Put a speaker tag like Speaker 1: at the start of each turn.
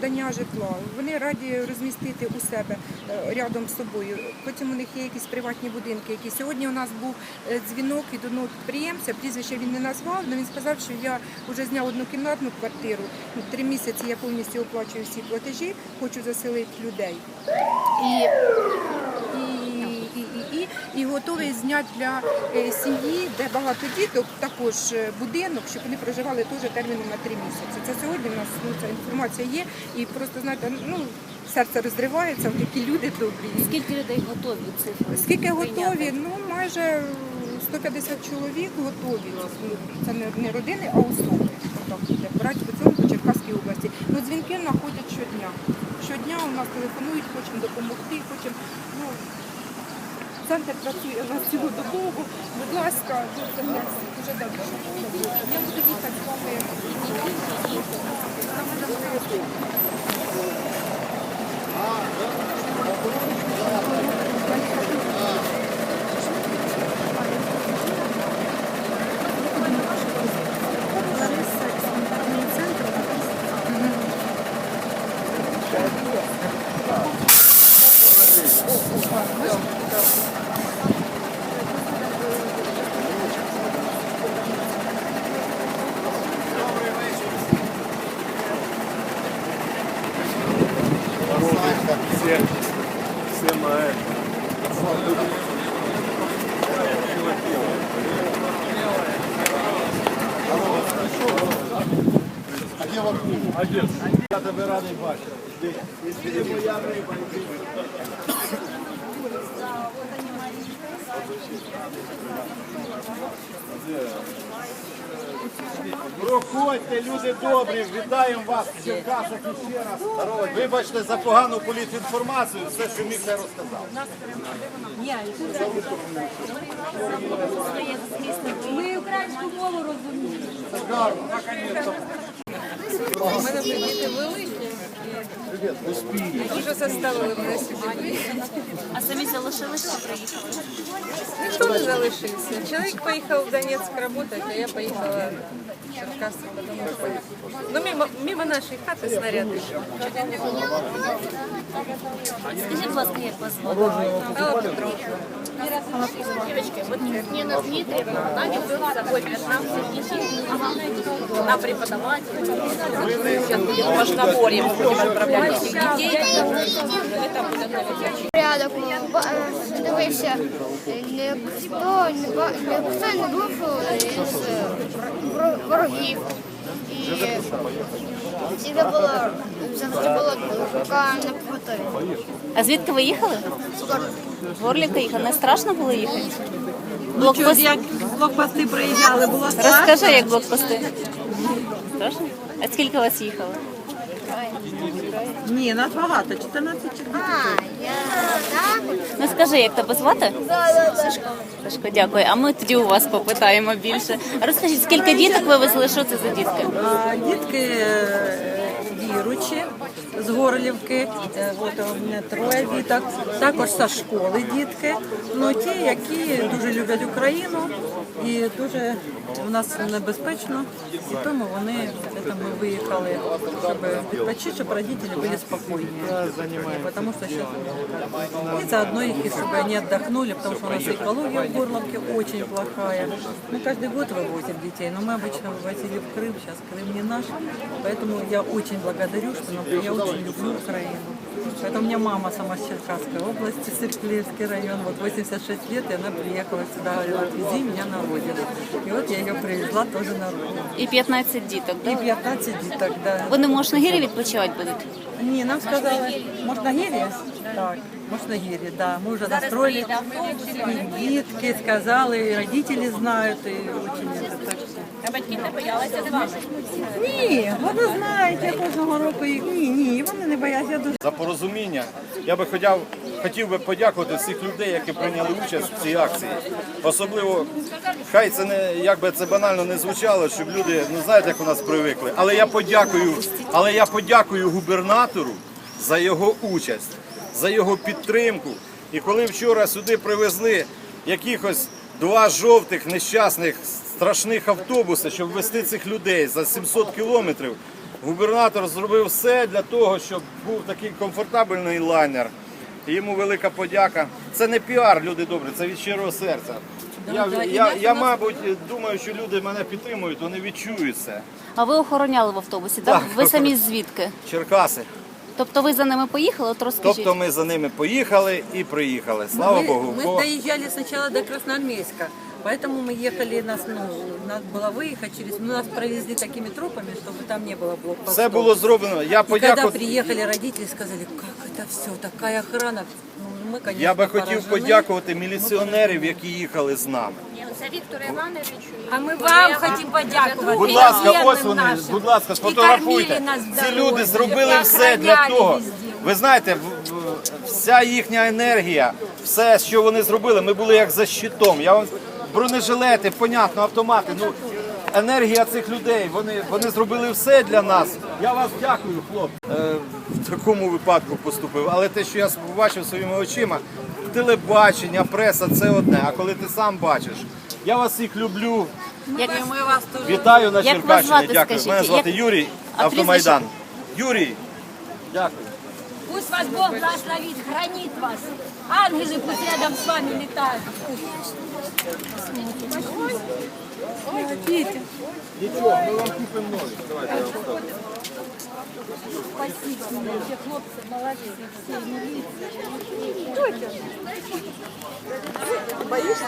Speaker 1: надання житла. Вони раді розмістити у себе е, рядом з собою. Потім у них є якісь приватні будинки. Які сьогодні у нас був е, дзвінок від одного підприємця. Прізвище він не назвав, але він сказав, що я вже зняв однокімнатну квартиру. Ну, Три місяці я повністю оплачую всі платежі, хочу заселити людей. І і, готовий зняти для е, сім'ї, де багато діток, також е, будинок, щоб вони проживали теж терміном на три місяці. Це сьогодні в нас ну, ця інформація є, і просто знаєте, ну серце розривається, такі люди добрі.
Speaker 2: Скільки людей готові цифри?
Speaker 1: Скільки готові? Ну майже 150 чоловік готові. Ну, Це не, не родини, а особи. Брати по цьому по Черкаській області. Ну дзвінки знаходять щодня. Щодня у нас телефонують, хочемо допомогти, хочемо. Ну, Центр працює у нас цілодобово. Будь ласка, ну, це дуже добре. Я буду їхати з вами. Там буде моя
Speaker 3: Все, все має.
Speaker 4: Я тебе радий бачити. Іди, моя риба. Проходьте, люди добрі, вітаємо вас в Черкасах і ще раз. Вибачте за погану політінформацію, все, що міг, я розказав.
Speaker 2: Ми українську мову розуміємо.
Speaker 5: У мене вже діти великі. і Дуже заставили мене сюди.
Speaker 2: А самі залишилися чи приїхали?
Speaker 5: Ніхто не залишився. Чоловік поїхав в Донецьк працювати, а я поїхала в Черкаси, тому що ну, мимо, мимо нашої хати снаряди.
Speaker 2: Скажіть, будь ласка, як вас звати?
Speaker 5: Алла Петровна.
Speaker 6: Девочки, вот Нина Дмитриевна, она ведет с собой 15 детей. Она преподаватель. Сейчас будет в Машногорье, мы будем отправлять этих детей. Это будет наведение.
Speaker 7: порядок ба- е, дивився, не хто не ба- не хто не був із е, вро- ворогів. Завжди було завжди було рука на поготові.
Speaker 2: А звідки ви їхали? З Горлівка їхали. Не страшно було їхати?
Speaker 8: Ну,
Speaker 2: Блокпост...
Speaker 8: як блокпости приїжджали, було страшно.
Speaker 2: Розкажи, як блокпости. Страшно? А скільки вас їхало?
Speaker 8: Ні, нас багато, 14 чоловік.
Speaker 2: Скажи, як тебе звати? Сашко. Сашко, дякую. А ми тоді у вас попитаємо більше. Розкажіть, скільки діток ви везли? Що це за дітки?
Speaker 8: Дітки е, віручі з Горлівки, е, от у мене троє діток, також зі школи дітки. Ну ті, які дуже люблять Україну і дуже у нас небезпечно, і тому вони це ми виїхали, щоб відпочити, щоб родителі були спокійні. Потому что сейчас и заодно их, и чтобы они отдохнули, потому что у нас экология в Горловке очень плохая. Мы каждый год вывозим детей, но мы обычно вывозили в Крым, сейчас Крым не наш, поэтому я очень благодарю, что нам, я очень люблю Украину. Это у меня мама сама с Черкасской области, Сырклеевский район, вот 86 лет, и она приехала сюда, говорила, отвези меня на родину. И вот я ее привезла тоже на родину.
Speaker 2: І 15 діток,
Speaker 8: И
Speaker 2: так?
Speaker 8: 15 деток, да.
Speaker 2: Вони в Мошногірі відпочивати будуть?
Speaker 8: Ні, нам сказали, можна гірі? Так, можна гірі, да. Ми вже настроїли. І дітки сказали, і родителі знають, і очень это так. що-
Speaker 6: А батьки не боялися з вами.
Speaker 8: Ні, вони знають, я кожного року їх. Ні, ні, вони не бояться. Я дуже
Speaker 4: За порозуміння. Я би хотів, хотів би подякувати всіх людей, які прийняли участь в цій акції. Особливо, хай це не як би це банально не звучало, щоб люди ну знаєте, як у нас привикли. Але я подякую, але я подякую губернатору за його участь, за його підтримку. І коли вчора сюди привезли якихось два жовтих нещасних страшних автобуси, щоб вести цих людей за 700 кілометрів. Губернатор зробив все для того, щоб був такий комфортабельний лайнер. Йому велика подяка. Це не піар, люди добрі, це від щирого серця. Я, я, я,
Speaker 8: я,
Speaker 4: мабуть, думаю, що люди мене підтримують, вони відчують це.
Speaker 2: А ви охороняли в автобусі, так?
Speaker 4: Так,
Speaker 2: Ви самі звідки?
Speaker 4: Черкаси.
Speaker 2: Тобто ви за ними поїхали? От розкажіть.
Speaker 4: Тобто ми за ними поїхали і приїхали. Слава Богу.
Speaker 8: Мы
Speaker 4: Бо
Speaker 8: доезжали сначала до Красноармейска, поэтому мы ехали, нас, ну, надо было выехать через... Ну, нас провезли такими тропами, чтобы там не было блокпостов.
Speaker 4: все було зроблено. Я
Speaker 8: И когда
Speaker 4: подякував.
Speaker 8: приехали родители, сказали, как это все, такая охрана. Ну, мы, конечно,
Speaker 4: Я би хотів
Speaker 8: поражены.
Speaker 4: подякувати міліціонерів, які їхали з нами.
Speaker 6: Це Віктору Івановичу.
Speaker 9: А ми вам хочемо подякувати.
Speaker 4: Будь ласка,
Speaker 9: воєнним
Speaker 4: ось вони,
Speaker 9: нашим.
Speaker 4: будь ласка,
Speaker 9: І
Speaker 4: сфотографуйте.
Speaker 9: кормили нас в
Speaker 4: Ці
Speaker 9: дорозі,
Speaker 4: люди зробили
Speaker 9: і
Speaker 4: все для
Speaker 9: охороняли
Speaker 4: того.
Speaker 9: везде.
Speaker 4: Ви знаєте, в- в- вся їхня енергія, все, що вони зробили, ми були як за щитом. Я вам бронежилети, понятно, автомати. Ну енергія цих людей, вони, вони зробили все для нас. Я вас дякую, хлопці. Е, в такому випадку поступив. Але те, що я побачив своїми очима, телебачення, преса це одне. А коли ти сам бачиш, я вас всіх люблю.
Speaker 2: Як,
Speaker 8: Мы вас тоже
Speaker 4: Вітаю на Черкащині. Дякую.
Speaker 2: скажіть?
Speaker 4: Мене звати
Speaker 2: Як-
Speaker 4: Юрій, Автомайдан. Юрій. Дякую.
Speaker 9: Пусть вас Бог благословит, хранит вас. Ангелы пусть рядом с вами летают.
Speaker 4: Нічого, ми вам купимо нові. Давайте я вам ставлю.
Speaker 9: Спасибо. Все хлопцы молодцы. Все милиция.